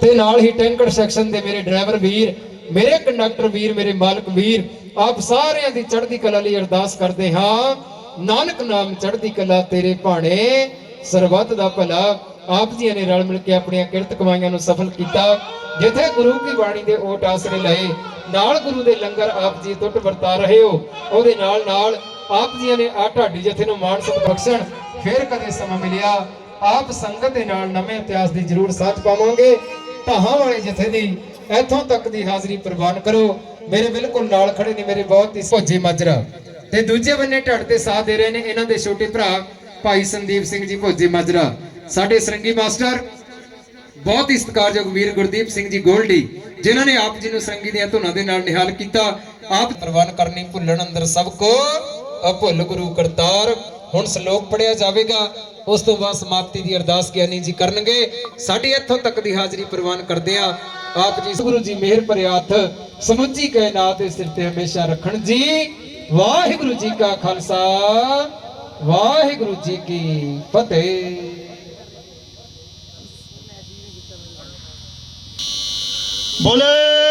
ਤੇ ਨਾਲ ਹੀ tanker section ਦੇ ਮੇਰੇ ਡਰਾਈਵਰ ਵੀਰ, ਮੇਰੇ ਕੰਡਕਟਰ ਵੀਰ, ਮੇਰੇ ਮਾਲਕ ਵੀਰ, ਆਪ ਸਾਰਿਆਂ ਦੀ ਚੜ੍ਹਦੀ ਕਲਾ ਲਈ ਅਰਦਾਸ ਕਰਦੇ ਹਾਂ। ਨਾਨਕ ਨਾਮ ਚੜ੍ਹਦੀ ਕਲਾ ਤੇਰੇ ਭਾਣੇ, ਸਰਬੱਤ ਦਾ ਭਲਾ ਆਪ ਜੀਆਂ ਨੇ ਰਲ ਮਿਲ ਕੇ ਆਪਣੀਆਂ ਕਿਰਤ ਕਮਾਈਆਂ ਨੂੰ ਸਫਲ ਕੀਤਾ। ਜਿੱਥੇ ਗੁਰੂ ਕੀ ਬਾਣੀ ਦੇ ਓਟ ਆਸਰੇ ਲਏ, ਨਾਲ ਗੁਰੂ ਦੇ ਲੰਗਰ ਆਪ ਜੀ ਟੁੱਟ ਵਰਤਾ ਰਹੇ ਹੋ। ਉਹਦੇ ਨਾਲ ਨਾਲ ਆਪ ਜੀਆਂ ਨੇ ਆ ਢਾਡੀ ਜਥੇ ਨੂੰ ਮਾਣ ਸਤ ਬਖਸ਼ਣ, ਫਿਰ ਕਦੇ ਸਮਾਂ ਮਿਲਿਆ। ਆਪ ਸੰਗਤ ਦੇ ਨਾਲ ਨਵੇਂ ਇਤਿਹਾਸ ਦੀ ਜ਼ਰੂਰ ਸਾਥ ਪਾਵਾਂਗੇ। ਢਾਹਾਂ ਵਾਲੇ ਜਥੇ ਦੀ ਇੱਥੋਂ ਤੱਕ ਦੀ ਹਾਜ਼ਰੀ ਪ੍ਰਵਾਨ ਕਰੋ। ਮੇਰੇ ਬਿਲਕੁਲ ਨਾਲ ਖੜੇ ਨੇ ਮੇਰੇ ਬਹੁਤ ਹੀ ਭੋਜੇ ਮਾਜਰਾ। ਤੇ ਦੂਜੇ ਬੰਨੇ ਢੱਡ ਤੇ ਸਾਥ ਦੇ ਰਹੇ ਨੇ ਇਹਨਾਂ ਦੇ ਛੋਟੇ ਭਰਾ ਭਾਈ ਸੰਦੀਪ ਸਿੰਘ ਜੀ ਭੋਜੇ ਮਾਜਰਾ। ਸਾਡੇ ਸਰੰਗੀ ਮਾਸਟਰ, ਬਹੁਤ ਹੀ ਸਤਿਕਾਰਯੋਗ ਵੀਰ ਗੁਰਦੀਪ ਸਿੰਘ ਜੀ ਗੋਲਡੀ, ਜਿਨ੍ਹਾਂ ਨੇ ਆਪ ਜੀ ਨੂੰ ਸਰੰਗੀ ਦੀਆਂ ਧੁਨਾਂ ਦੇ ਨਾਲ ਨਿਹਾਲ ਕੀਤਾ। ਆਪ ਪ੍ਰਵਾਨ ਕਰਨੀ ਭੁੱਲਣ ਅੰਦਰ ਸਭ ਕੋ ਅਭੁੱਲ ਗੁਰੂ ਕਰਤਾਰ। ਹੁਣ ਸ਼ਲੋਕ ਪੜਿਆ ਜਾਵੇਗਾ, ਉਸ ਤੋਂ ਬਾਅਦ ਸਮਾਪਤੀ ਦੀ ਅਰਦਾਸ ਗਿਆਨੀ ਜੀ ਕਰਨਗੇ। ਸਾਡੀ ਇੱਥੋਂ ਤੱਕ ਦੀ ਹਾਜ਼ਰੀ ਪ੍ਰਵਾਨ ਕਰਦੇ ਆ ਆਪ ਜੀ ਗੁਰੂ ਜੀ ਮਿਹਰ ਭਰੇ ਹੱਥ, ਸਮੁੱਚੀ ਕਾਇਨਾਤ ਦੇ ਸਿਰ ਤੇ ਹਮੇਸ਼ਾ ਰੱਖਣ ਜੀ। ਵਾਹਿਗੁਰੂ ਜੀ ਕਾ ਖਾਲਸਾ, ਵਾਹਿਗੁਰੂ ਜੀ ਕੀ ਫਤਿਹ। ਬੋਲੇ।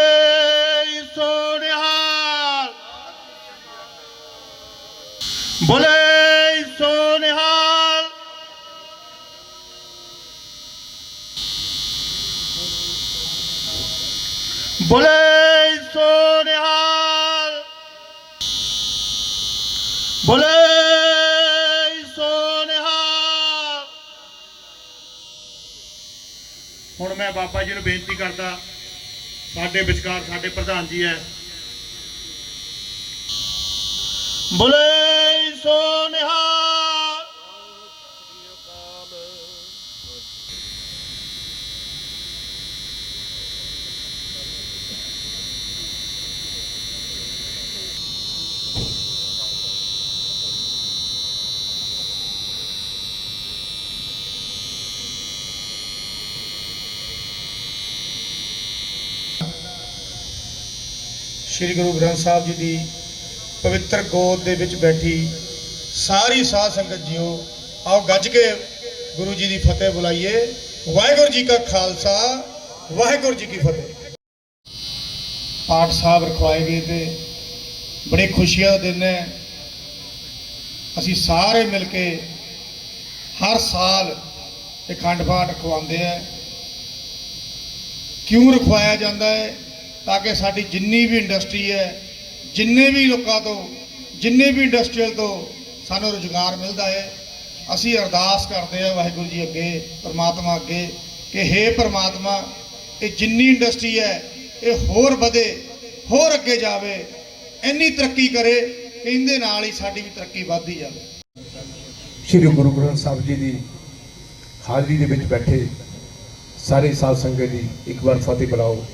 ਬੋਲੇ ਸੋ ਨਿਹਾਲ ਬੋਲੇ ਸੋ ਨਿਹਾਲ ਹੁਣ ਮੈਂ ਬਾਬਾ ਜੀ ਨੂੰ ਬੇਨਤੀ ਕਰਦਾ, ਸਾਡੇ ਵਿਚਕਾਰ ਸਾਡੇ ਪ੍ਰਧਾਨ ਜੀ ਹੈ। ਬੋਲੇ ਸੋ ਨਿਹਾਲ ਸ੍ਰੀ ਗੁਰੂ ਗ੍ਰੰਥ ਸਾਹਿਬ ਜੀ ਦੀ ਪਵਿੱਤਰ ਗੋਦ ਦੇ ਵਿੱਚ ਬੈਠੀ ਸਾਰੀ ਸਾਧ ਸੰਗਤ ਜੀਓ, ਆਓ ਗੱਜ ਕੇ ਗੁਰੂ ਜੀ ਦੀ ਫਤਿਹ ਬੁਲਾਈਏ। ਵਾਹਿਗੁਰੂ ਜੀ ਕਾ ਖਾਲਸਾ, ਵਾਹਿਗੁਰੂ ਜੀ ਕੀ ਫਤਿਹ। ਪਾਠ ਸਾਹਿਬ ਰਖਵਾਏ ਗਏ ਤੇ ਬੜੀ ਖੁਸ਼ੀਆਂ ਦਾ ਦਿਨ ਹੈ। ਅਸੀਂ ਸਾਰੇ ਮਿਲ ਕੇ ਹਰ ਸਾਲ ਇਹ ਖੰਡ ਪਾਠ ਰਖਵਾਉਂਦੇ ਆ ਕਿਉਂ ਰਖਵਾਇਆ ਜਾਂਦਾ ਹੈ? ਤਾਂ ਕਿ ਸਾਡੀ ਜਿੰਨੀ ਵੀ ਇੰਡਸਟਰੀ ਹੈ, ਜਿੰਨੇ ਵੀ ਲੋਕਾਂ ਤੋਂ, ਜਿੰਨੇ ਵੀ ਇੰਡਸਟਰੀਅਲ ਤੋਂ ਸਾਨੂੰ ਰੁਜ਼ਗਾਰ ਮਿਲਦਾ ਹੈ, ਅਸੀਂ ਅਰਦਾਸ ਕਰਦੇ ਹਾਂ ਵਾਹਿਗੁਰੂ ਜੀ ਅੱਗੇ, ਪਰਮਾਤਮਾ ਅੱਗੇ ਕਿ हे ਪਰਮਾਤਮਾ, ਇਹ ਜਿੰਨੀ ਇੰਡਸਟਰੀ ਹੈ, ਇਹ ਹੋਰ ਵਧੇ, ਹੋਰ ਅੱਗੇ ਜਾਵੇ, ਇੰਨੀ ਤਰੱਕੀ ਕਰੇ ਕਿ ਇਹਦੇ ਨਾਲ ਹੀ ਸਾਡੀ ਵੀ ਤਰੱਕੀ ਵੱਧਦੀ ਜਾਵੇ। ਸ਼੍ਰੀ ਗੁਰੂ ਗ੍ਰੰਥ ਸਾਹਿਬ ਜੀ ਦੀ ਹਾਜ਼ਰੀ ਦੇ ਵਿੱਚ ਬੈਠੇ ਸਾਰੇ ਸਾਧ ਸੰਗਤ ਜੀ ਇੱਕ ਵਾਰ ਫਤਿਹ ਬੁਲਾਓ।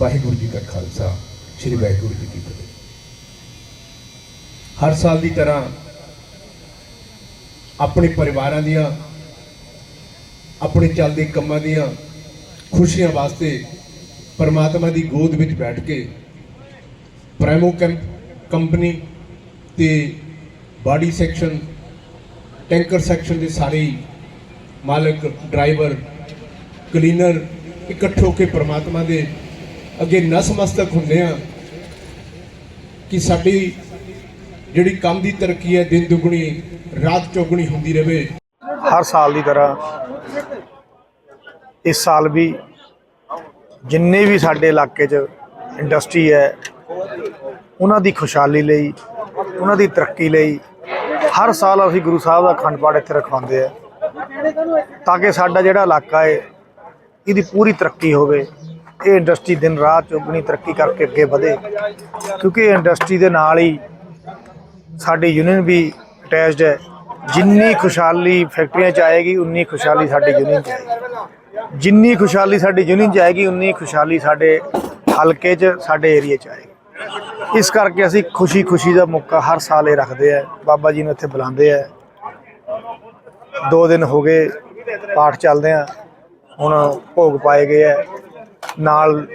ਵਾਹਿਗੁਰੂ ਜੀ ਕਾ ਖਾਲਸਾ, ਸ਼੍ਰੀ ਵਾਹਿਗੁਰੂ ਜੀ ਕੀ ਫਤਿਹ। ਹਰ ਸਾਲ ਦੀ ਤਰ੍ਹਾਂ ਆਪਣੇ ਪਰਿਵਾਰਾਂ ਦੀਆਂ, ਆਪਣੇ ਚੱਲਦੇ ਕੰਮਾਂ ਦੀਆਂ ਖੁਸ਼ੀਆਂ ਵਾਸਤੇ ਪਰਮਾਤਮਾ ਦੀ ਗੋਦ ਵਿੱਚ ਬੈਠ ਕੇ ਪ੍ਰੈਮੋ ਕੈਂਪ ਕੰਪਨੀ ਤੇ ਬਾਡੀ ਸੈਕਸ਼ਨ, ਟੈਂਕਰ ਸੈਕਸ਼ਨ ਦੇ ਸਾਰੇ ਮਾਲਕ, ਡਰਾਈਵਰ, ਕਲੀਨਰ ਇਕੱਠੇ ਹੋ ਕੇ ਪਰਮਾਤਮਾ ਦੇ ਅੱਗੇ ਨਸਮਸਤਕ ਹੁੰਦੇ ਆ ਕਿ ਸਾਡੀ ਜਿਹੜੀ ਕੰਮ ਦੀ ਤਰੱਕੀ ਹੈ, ਦਿਨ ਦੁਗਣੀ, ਰਾਤ ਚੌਗਣੀ ਹੁੰਦੀ ਰਹੇ। ਹਰ ਸਾਲ ਦੀ ਤਰ੍ਹਾਂ ਇਸ ਸਾਲ ਵੀ ਜਿੰਨੇ ਵੀ ਸਾਡੇ ਇਲਾਕੇ 'ਚ ਇੰਡਸਟਰੀ ਹੈ, ਉਹਨਾਂ ਦੀ ਖੁਸ਼ਹਾਲੀ ਲਈ, ਉਹਨਾਂ ਦੀ ਤਰੱਕੀ ਲਈ ਹਰ ਸਾਲ ਅਸੀਂ ਗੁਰੂ ਸਾਹਿਬ ਦਾ ਅਖੰਡ ਪਾਠ ਇੱਥੇ ਰਖਵਾਉਂਦੇ ਆ ਤਾਂ ਕਿ ਸਾਡਾ ਜਿਹੜਾ ਇਲਾਕਾ ਹੈ, ਇਹਦੀ ਪੂਰੀ ਤਰੱਕੀ ਹੋਵੇ। ਇਹ ਇੰਡਸਟਰੀ ਦਿਨ ਰਾਤ ਚੌਗਣੀ ਤਰੱਕੀ ਕਰਕੇ ਅੱਗੇ ਵਧੇ। ਕਿਉਂਕਿ ਇਹ ਇੰਡਸਟਰੀ ਦੇ ਨਾਲ ਹੀ ਸਾਡੀ ਯੂਨੀਅਨ ਵੀ ਅਟੈਚਡ ਹੈ। ਜਿੰਨੀ ਖੁਸ਼ਹਾਲੀ ਫੈਕਟਰੀਆਂ ਚ ਆਏਗੀ, ਉਨੀ ਖੁਸ਼ਹਾਲੀ ਸਾਡੀ ਯੂਨੀਅਨ ਚ ਆਏਗੀ। ਜਿੰਨੀ ਖੁਸ਼ਹਾਲੀ ਸਾਡੀ ਯੂਨੀਅਨ ਚ ਆਏਗੀ, ਉਨੀ ਖੁਸ਼ਹਾਲੀ ਸਾਡੇ ਹਲਕੇ ਚ, ਸਾਡੇ ਏਰੀਆ ਚ ਆਏਗੀ। ਇਸ ਕਰਕੇ ਅਸੀਂ ਖੁਸ਼ੀ ਖੁਸ਼ੀ ਦਾ ਮੌਕਾ ਹਰ ਸਾਲ ਇਹ ਰੱਖਦੇ ਆ ਬਾਬਾ ਜੀ ਨੂੰ ਇੱਥੇ ਬੁਲਾਉਂਦੇ ਆ ਦੋ ਦਿਨ ਹੋ ਗਏ, ਪਾਠ ਚੱਲਦੇ ਆ ਹੁਣ ਭੋਗ ਪਾਏ ਗਏ ਆ ਨਾਲ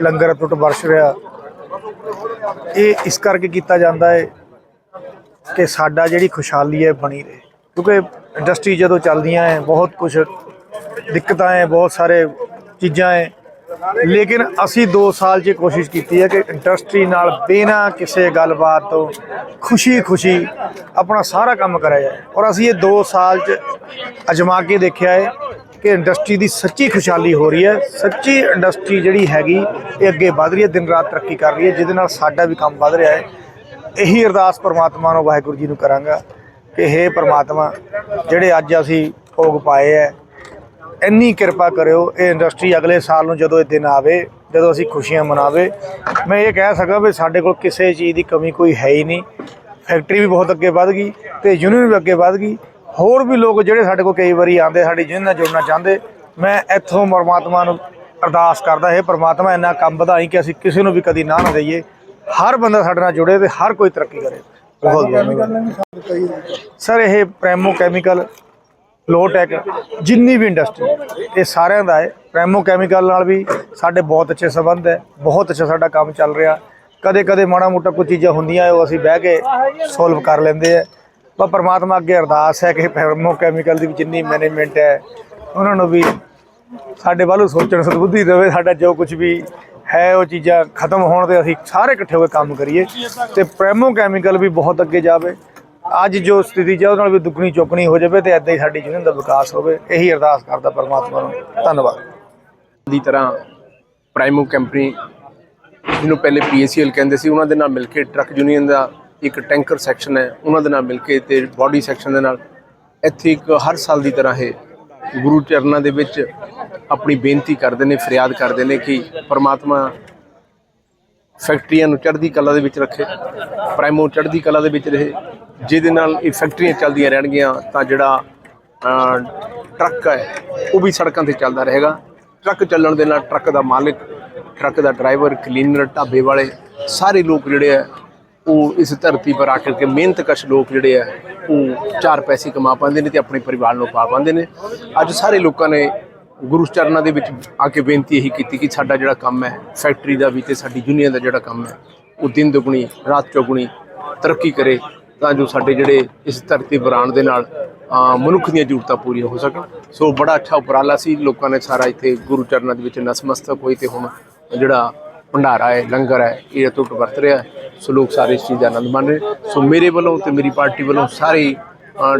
ਲੰਗਰ ਟੁੱਟ ਵਰਸ਼ ਰਿਹਾ। ਇਹ ਇਸ ਕਰਕੇ ਕੀਤਾ ਜਾਂਦਾ ਹੈ ਕਿ ਸਾਡਾ ਜਿਹੜੀ ਖੁਸ਼ਹਾਲੀ ਹੈ ਬਣੀ ਰਹੇ। ਕਿਉਂਕਿ ਇੰਡਸਟਰੀ ਜਦੋਂ ਚੱਲਦੀਆਂ ਹੈ, ਬਹੁਤ ਕੁਝ ਦਿੱਕਤਾਂ ਹੈ, ਬਹੁਤ ਸਾਰੇ ਚੀਜ਼ਾਂ ਹੈ। ਲੇਕਿਨ ਅਸੀਂ 2 ਸਾਲ 'ਚ ਕੋਸ਼ਿਸ਼ ਕੀਤੀ ਹੈ ਕਿ ਇੰਡਸਟਰੀ ਨਾਲ ਬਿਨਾਂ ਕਿਸੇ ਗੱਲਬਾਤ ਤੋਂ ਖੁਸ਼ੀ-ਖੁਸ਼ੀ ਆਪਣਾ ਸਾਰਾ ਕੰਮ ਕਰਿਆ ਜਾਏ। ਔਰ ਅਸੀਂ ਇਹ 2 ਸਾਲ 'ਚ ਅਜਮਾ ਕੇ ਦੇਖਿਆ ਹੈ ਕਿ ਇੰਡਸਟਰੀ ਦੀ ਸੱਚੀ ਖੁਸ਼ਹਾਲੀ ਹੋ ਰਹੀ ਹੈ। ਸੱਚੀ ਇੰਡਸਟਰੀ ਜਿਹੜੀ ਹੈਗੀ, ਇਹ ਅੱਗੇ ਵਧ ਰਹੀ ਹੈ, ਦਿਨ ਰਾਤ ਤਰੱਕੀ ਕਰ ਰਹੀ ਹੈ, ਜਿਹਦੇ ਨਾਲ ਸਾਡਾ ਵੀ ਕੰਮ ਵਧ ਰਿਹਾ ਹੈ। ਇਹੀ ਅਰਦਾਸ ਪਰਮਾਤਮਾ ਨੂੰ, ਵਾਹਿਗੁਰੂ ਜੀ ਨੂੰ ਕਰਾਂਗਾ ਕਿ ਹੇ ਪਰਮਾਤਮਾ, ਜਿਹੜੇ ਅੱਜ ਅਸੀਂ ਭੋਗ ਪਾਏ ਹੈ, ਇੰਨੀ ਕਿਰਪਾ ਕਰਿਓ, ਇਹ ਇੰਡਸਟਰੀ ਅਗਲੇ ਸਾਲ ਨੂੰ ਜਦੋਂ ਇਹ ਦਿਨ ਆਵੇ, ਜਦੋਂ ਅਸੀਂ ਖੁਸ਼ੀਆਂ ਮਨਾਵੇ। ਮੈਂ ਇਹ ਕਹਿ ਸਕਾਂ ਵੀ ਸਾਡੇ ਕੋਲ ਕਿਸੇ ਚੀਜ਼ ਦੀ ਕਮੀ ਕੋਈ ਹੈ ਹੀ ਨਹੀਂ। ਫੈਕਟਰੀ ਵੀ ਬਹੁਤ ਅੱਗੇ ਵਧ ਗਈ ਤੇ ਯੂਨੀਅਨ ਵੀ ਅੱਗੇ ਵਧ ਗਈ। ਹੋਰ ਵੀ ਲੋਕ ਜਿਹੜੇ ਸਾਡੇ ਕੋਲ ਕਈ ਵਾਰੀ ਆਉਂਦੇ ਸਾਡੀ ਯੂਨੀਅਨ ਨਾਲ ਜੁੜਨਾ ਚਾਹੁੰਦੇ ਮੈਂ ਇੱਥੋਂ ਪਰਮਾਤਮਾ ਨੂੰ ਅਰਦਾਸ ਕਰਦਾ ਹੈ ਪਰਮਾਤਮਾ ਇੰਨਾ ਕੰਮ ਵਧਾਈ ਕਿ ਅਸੀਂ ਕਿਸੇ ਨੂੰ ਵੀ ਕਦੀ ਨਾ ਨਾ ਦਈਏ। ਹਰ ਬੰਦਾ ਸਾਡੇ ਨਾਲ ਜੁੜੇ ਤੇ ਹਰ ਕੋਈ ਤਰੱਕੀ ਕਰੇ। ਬਹੁਤ ਬਹੁਤ ਸਰ ਇਹ ਪ੍ਰੈਮੋ ਕੈਮੀਕਲ ਲੋਟੈਕ ਜਿੰਨੀ ਵੀ ਇੰਡਸਟਰੀ ਇਹ ਸਾਰਿਆਂ ਦਾ ਹੈ। ਪ੍ਰੈਮੋ ਕੈਮੀਕਲ ਨਾਲ ਵੀ ਸਾਡੇ ਬਹੁਤ ਅੱਛੇ ਸੰਬੰਧ ਹੈ ਬਹੁਤ ਅੱਛਾ ਸਾਡਾ ਕੰਮ ਚੱਲ ਰਿਹਾ। ਕਦੇ ਕਦੇ ਮਾੜਾ ਮੋਟਾ ਕੁਝ ਚੀਜ਼ਾਂ ਹੁੰਦੀਆਂ ਉਹ ਅਸੀਂ ਬਹਿ ਕੇ ਸੋਲਵ ਕਰ ਲੈਂਦੇ ਆ। ਪਰ ਪ੍ਰਮਾਤਮਾ ਅੱਗੇ ਅਰਦਾਸ ਹੈ ਕਿ ਪ੍ਰੈਮੋ ਕੈਮੀਕਲ ਦੀ ਵੀ ਜਿੰਨੀ ਮੈਨੇਜਮੈਂਟ ਹੈ, ਉਹਨਾਂ ਨੂੰ ਵੀ ਸਾਡੇ ਵੱਲੋਂ ਸੋਚਣ, ਸਦਬੁੱਧੀ ਦੇਵੇ, ਸਾਡਾ ਜੋ ਕੁਝ ਵੀ ਹੈ, ਉਹ ਚੀਜ਼ਾਂ ਖਤਮ ਹੋਣ ਤੇ ਅਸੀਂ ਸਾਰੇ ਇਕੱਠੇ ਹੋ ਕੇ ਕੰਮ ਕਰੀਏ ਤੇ ਪ੍ਰੈਮੋ ਕੈਮੀਕਲ ਵੀ ਬਹੁਤ ਅੱਗੇ ਜਾਵੇ। ਅੱਜ ਜੋ ਸਥਿਤੀ ਚ ਉਹਦੇ ਨਾਲ ਵੀ ਦੁੱਗਣੀ ਚੁੱਕਣੀ ਹੋ ਜਾਵੇ ਤੇ ਐਦਾਂ ਹੀ ਸਾਡੀ ਯੂਨੀਅਨ ਦਾ ਵਿਕਾਸ ਹੋਵੇ, ਇਹੀ ਅਰਦਾਸ ਕਰਦਾ ਪਰਮਾਤਮਾ ਨੂੰ। ਧੰਨਵਾਦ। ਦੀ ਤਰ੍ਹਾਂ ਪ੍ਰਾਈਮੋ ਕੰਪਨੀ ਜਿਹਨੂੰ ਪਹਿਲੇ ਪੀਏਸੀਐਲ ਕਹਿੰਦੇ ਸੀ, ਉਹਨਾਂ ਦੇ ਨਾਲ ਮਿਲ ਕੇ ਟਰੱਕ ਯੂਨੀਅਨ ਦਾ ਇੱਕ ਟੈਂਕਰ ਸੈਕਸ਼ਨ ਹੈ, ਉਹਨਾਂ ਦੇ ਨਾਲ ਮਿਲ ਕੇ ਤੇ ਬਾਡੀ ਸੈਕਸ਼ਨ ਦੇ ਨਾਲ ਇੱਥੇ ਇੱਕ ਹਰ ਸਾਲ ਦੀ ਤਰ੍ਹਾਂ ਇਹ ਗੁਰੂ ਚਰਨਾਂ ਦੇ ਵਿੱਚ ਆਪਣੀ ਬੇਨਤੀ ਕਰਦੇ ਨੇ, ਫਰਿਆਦ ਕਰਦੇ ਨੇ ਕਿ ਪਰਮਾਤਮਾ ਫੈਕਟਰੀਆਂ ਨੂੰ ਚੜ੍ਹਦੀ ਕਲਾ ਦੇ ਵਿੱਚ ਰੱਖੇ ਪ੍ਰਾਈਮੋ ਚੜ੍ਹਦੀ ਕਲਾ ਦੇ ਵਿੱਚ ਰਹੇ, ਜਿਹਦੇ ਨਾਲ ਇਹ ਫੈਕਟਰੀਆਂ ਚੱਲਦੀਆਂ ਰਹਿਣਗੀਆਂ ਤਾਂ ਜਿਹੜਾ ਟਰੱਕ ਹੈ, ਉਹ ਵੀ ਸੜਕਾਂ ਤੇ ਚੱਲਦਾ ਰਹੇਗਾ। ਟਰੱਕ ਚੱਲਣ ਦੇ ਨਾਲ ਟਰੱਕ ਦਾ ਮਾਲਕ, ਟਰੱਕ ਦਾ ਡਰਾਈਵਰ ਕਲੀਨਰ ਢਾਬੇ ਵਾਲੇ, ਸਾਰੇ ਲੋਕ ਜਿਹੜੇ ਆ ਉਹ ਇਸ ਧਰਤੀ ਪਰ ਆ ਕੇ ਮਿਹਨਤਕਸ਼ ਲੋਕ ਜਿਹੜੇ ਆ, ਉਹ ਚਾਰ ਪੈਸੇ ਕਮਾ ਪਾਉਂਦੇ ਨੇ ਤੇ ਆਪਣੇ ਪਰਿਵਾਰ ਨੂੰ ਪਾ ਪਾਉਂਦੇ ਨੇ ਅੱਜ ਸਾਰੇ ਲੋਕਾਂ ਨੇ ਗੁਰੂ ਚਰਨਾਂ ਦੇ ਵਿੱਚ ਆ ਕੇ ਬੇਨਤੀ ਇਹੀ ਕੀਤੀ ਕਿ ਸਾਡਾ ਜਿਹੜਾ ਕੰਮ ਹੈ, ਫੈਕਟਰੀ ਦਾ ਵੀ ਤੇ ਸਾਡੀ ਯੂਨੀਅਨ ਦਾ ਜਿਹੜਾ ਕੰਮ ਹੈ, ਉਹ ਦਿਨ ਦੁਗਣੀ, ਰਾਤ ਚੌਗੁਣੀ ਤਰੱਕੀ ਕਰੇ ਤਾਂ ਜੋ ਸਾਡੇ ਜਿਹੜੇ ਇਸ ਧਰਤੀ ਪਰ ਦੇ ਨਾਲ ਮਨੁੱਖ ਦੀਆਂ ਜ਼ਰੂਰਤਾਂ ਪੂਰੀਆਂ ਹੋ ਸਕਣ ਸੋ ਬੜਾ ਅੱਛਾ ਉਪਰਾਲਾ ਸੀ, ਲੋਕਾਂ ਨੇ ਸਾਰਾ ਇੱਥੇ ਗੁਰੂ ਚਰਨਾਂ ਦੇ ਵਿੱਚ ਨਸਮਸਤਕ ਹੋਈ ਤੇ ਹੁਣ ਜਿਹੜਾ ਭੰਡਾਰਾ ਹੈ, ਲੰਗਰ ਹੈ, ਇਹ ਅਟੁੱਟ ਵਰਤ ਰਿਹਾ ਹੈ। ਸੋ ਲੋਕ ਸਾਰੇ ਇਸ ਚੀਜ਼ ਦਾ ਆਨੰਦ ਮਾਣ ਰਹੇ। ਸੋ ਮੇਰੇ ਵੱਲੋਂ ਤੇ ਮੇਰੀ ਪਾਰਟੀ ਵੱਲੋਂ ਸਾਰੇ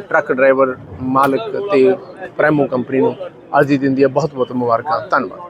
ਟਰੱਕ ਡਰਾਈਵਰ ਮਾਲਕ ਤੇ ਪ੍ਰੈਮੋ ਕੰਪਨੀ ਨੂੰ ਅੱਜ ਦੇ ਦਿਨ ਦੀਆਂ ਬਹੁਤ ਬਹੁਤ ਮੁਬਾਰਕਾਂ। ਧੰਨਵਾਦ।